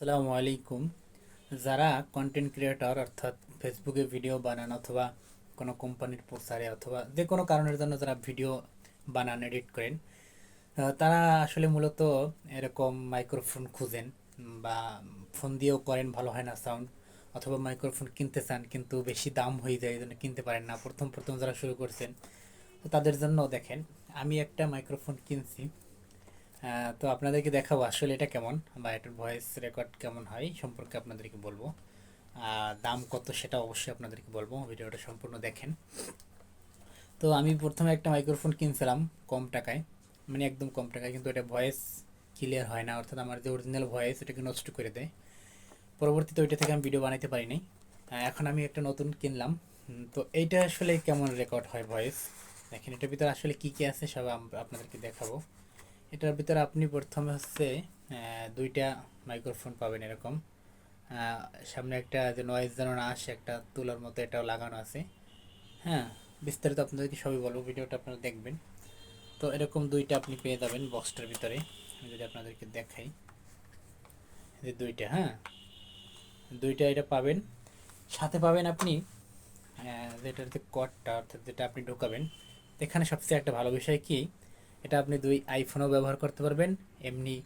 আসসালামু আলাইকুম। যারা কন্টেন্ট ক্রিয়েটর অর্থাৎ ফেসবুকে ভিডিও বানান অথবা কোনো কোম্পানির প্রচারে অথবা যে কোনো কারণের জন্য যারা ভিডিও বানান এডিট করেন তারা আসলে মূলত এরকম মাইক্রোফোন খুঁজেন বা ফোন দিয়েও করেন, ভালো হয় না সাউন্ড অথবা মাইক্রোফোন কিনতে চান কিন্তু বেশি দাম হয়ে যায় এই জন্য কিনতে পারেন না। প্রথম প্রথম যারা শুরু করছেন তাদের জন্য দেখেন, আমি একটা মাইক্রোফোন কিনছি। তো আপনাদেরকে দেখাবো আসলে এটা কেমন বা এটার ভয়েস রেকর্ড কেমন হয় সম্পর্কে আপনাদেরকে বলব। দাম কত সেটা অবশ্যই আপনাদেরকে বলব, ভিডিওটা সম্পূর্ণ দেখেন। তো আমি প্রথমে একটা মাইক্রোফোন কিনছিলাম কম টাকায় মানে একদম কম টাকায়, কিন্তু এটা ভয়েস ক্লিয়ার হয় না, অর্থাৎ আমার যে অরিজিনাল ভয়েস এটাকে নষ্ট করে দেয়। পরবর্তীতে ওইটা থেকে আমি ভিডিও বানাতে পারি নাই। এখন আমি একটা নতুন কিনলাম। তো এইটা আসলে কেমন রেকর্ড হয় ভয়েস দেখেন, এটার ভিতরে আসলে কি কি আছে সব আপনাদেরকে দেখাবো। এটার ভিতরে আপনি প্রথমে হচ্ছে দুইটা মাইক্রোফোন পাবেন এরকম। সামনে একটা যে নয়েজ যেন না আসে, একটা তুলার মতো এটাও লাগানো আছে। হ্যাঁ বিস্তারিত আপনাদেরকে সবই বলব, ভিডিওটা আপনারা দেখবেন। তো এরকম দুইটা আপনি পেয়ে যাবেন বক্সটার ভিতরে। আমি যদি আপনাদেরকে দেখাই, যে দুইটা হ্যাঁ। দুইটা এটা পাবেন। সাথে পাবেন আপনি যেটার যে কটটা অর্থাৎ যেটা আপনি ঢোকাবেন। এখানে সবচেয়ে একটা ভালো বিষয় কি এটা আপনি দুই আইফোনও ব্যবহার করতে পারবেন, এমনি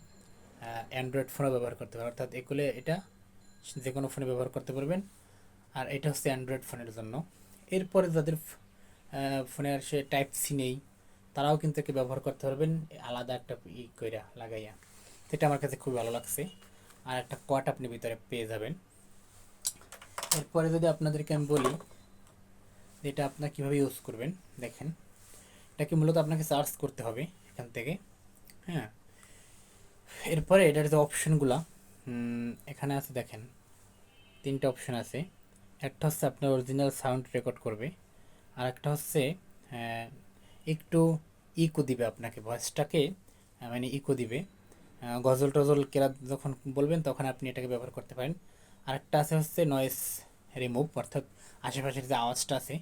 অ্যান্ড্রয়েড ফোনও ব্যবহার করতে পারবেন। অর্থাৎ এগুলো এটা যে কোনো ফোনে ব্যবহার করতে পারবেন। আর এটা হচ্ছে অ্যান্ড্রয়েড ফোনের জন্য। এরপরে যাদের ফোনে আর সে টাইপ সি নেই, তারাও কিন্তু একে ব্যবহার করতে পারবেন, আলাদা একটা ই কইরা লাগাইয়া। সেটা আমার কাছে খুব ভালো লাগছে। আর একটা কট আপনি ভিতরে পেয়ে যাবেন। এরপরে যদি আপনাদেরকে আমি বলি এটা আপনার কীভাবে ইউজ করবেন, দেখেন। এটাকে মূলত আপনাকে সার্চ করতে হবে এখান থেকে হ্যাঁ। এরপরে এটার যে অপশনগুলা এখানে আছে দেখেন, তিনটা অপশন আছে। একটা হচ্ছে আপনার অরিজিনাল সাউন্ড রেকর্ড করবে আর একটা হচ্ছে একটু ইকো দিবে আপনাকে ভয়েসটাকে মানে ইকো দিবে। গজল টজল কেরা যখন বলবেন তখন আপনি এটাকে ব্যবহার করতে পারেন। আর একটা আছে হচ্ছে নয়েস রিমুভ অর্থাৎ আশেপাশের যে আওয়াজটা আছে,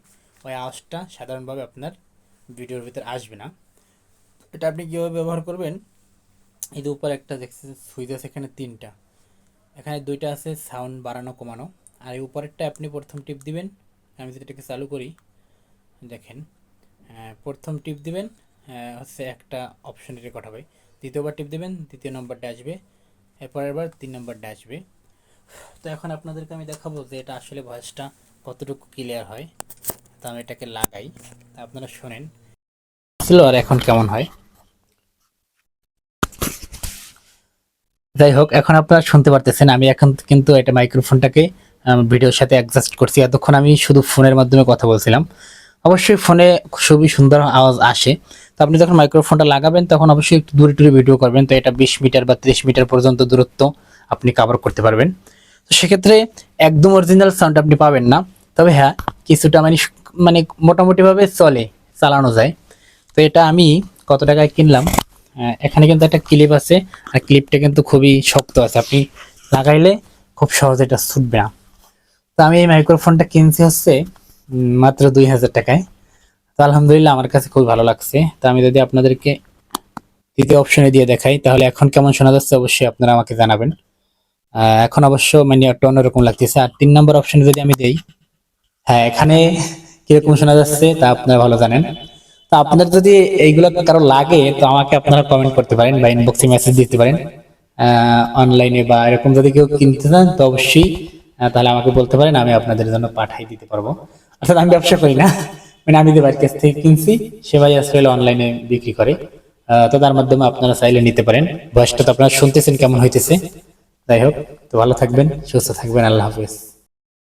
ওই আওয়াজটা সাধারণভাবে আপনার ভিডিওর ভিতরে আসবে না। এটা আপনি কীভাবে ব্যবহার করবেন? এই যে উপর একটা দেখছেন সুইচ আছে এখানে তিনটা। এখানে দুইটা আছে, সাউন্ড বাড়ানো, কমানো। আর এই উপরেরটা আপনি প্রথম টিপ দিবেন। আমি যদি এটাকে চালু করি, দেখেন প্রথম টিপ দিবেন হচ্ছে একটা অপশনে রেকর্ড হবে। দ্বিতীয়বার টিপ দিবেন, দ্বিতীয় নম্বরটা আসবে। এরপরের বার তিন নম্বরটা আসবে। তো এখন আপনাদেরকে আমি দেখাবো যে এটা আসলে ভয়েসটা কতটুকু ক্লিয়ার হয়। তো আমি এটাকে লাগাই। আপনারা শোনেন। ছিল আর এখন কেমন হয়? যাই হোক, এখন আপনারা শুনতে পারতেছেন, আমি এখন কিন্তু এটা মাইক্রোফোনটাকে ভিডিওর সাথে অ্যাডজাস্ট করছি। এতক্ষণ আমি শুধু ফোনের মাধ্যমে কথা বলছিলাম। অবশ্যই ফোনে খুবই সুন্দর আওয়াজ আসে। তো আপনি যখন মাইক্রোফোনটা লাগাবেন, তখন অবশ্যই একটু দূরে দূরে ভিডিও করবেন। তো এটা বিশ মিটার বা ত্রিশ মিটার পর্যন্ত দূরত্ব আপনি কভার করতে পারবেন। তো সেক্ষেত্রে একদম অরিজিনাল সাউন্ড আপনি পাবেন না। তবে হ্যাঁ কিছুটা মানে মানে মোটামুটিভাবে চলে, চালানো যায়। তো এটা আমি কত টাকায় কিনলাম? এখানে কিন্তু একটা ক্লিপ আছে। আর ক্লিপটা কিন্তু খুবই শক্ত আছে। আপনি লাগাইলে খুব সহজে এটা ছুটবে না। তো আমি এই মাইক্রোফোনটা কিনছি হচ্ছে মাত্র দুই হাজার টাকায়। তো আলহামদুলিল্লাহ আমার কাছে খুব ভালো লাগছে। তো আমি যদি আপনাদেরকে দ্বিতীয় অপশনে দিয়ে দেখাই, তাহলে এখন কেমন শোনা যাচ্ছে অবশ্যই আপনারা আমাকে জানাবেন। এখন অবশ্য মানে একটা অন্যরকম লাগতেছে। আর তিন নম্বর অপশনে যদি আমি দেই হ্যাঁ এখানে কীরকম শোনা যাচ্ছে তা আপনারা ভালো জানেন। তো আপনাদের যদি এইগুলো কারও লাগে, তো আমাকে আপনারা কমেন্ট করতে পারেন বা ইনবক্সে মেসেজ দিতে পারেন। অনলাইনে বা এরকম যদি কেউ কিনতে চান, তো অবশ্যই তাহলে আমাকে বলতে পারেন, আমি আপনাদের জন্য পাঠাই দিতে পারব। অর্থাৎ আমি ব্যবসা করি না। মানে আমি যে বাড়ির কাছ থেকে কিনছি, সে ভাই আসলে অনলাইনে বিক্রি করে। তো তার মাধ্যমে আপনারা চাইলে নিতে পারেন। বয়সটা তো আপনারা শুনতেছেন কেমন হইতেছে। যাই হোক, তো ভালো থাকবেন, সুস্থ থাকবেন, আল্লাহ হাফেজ।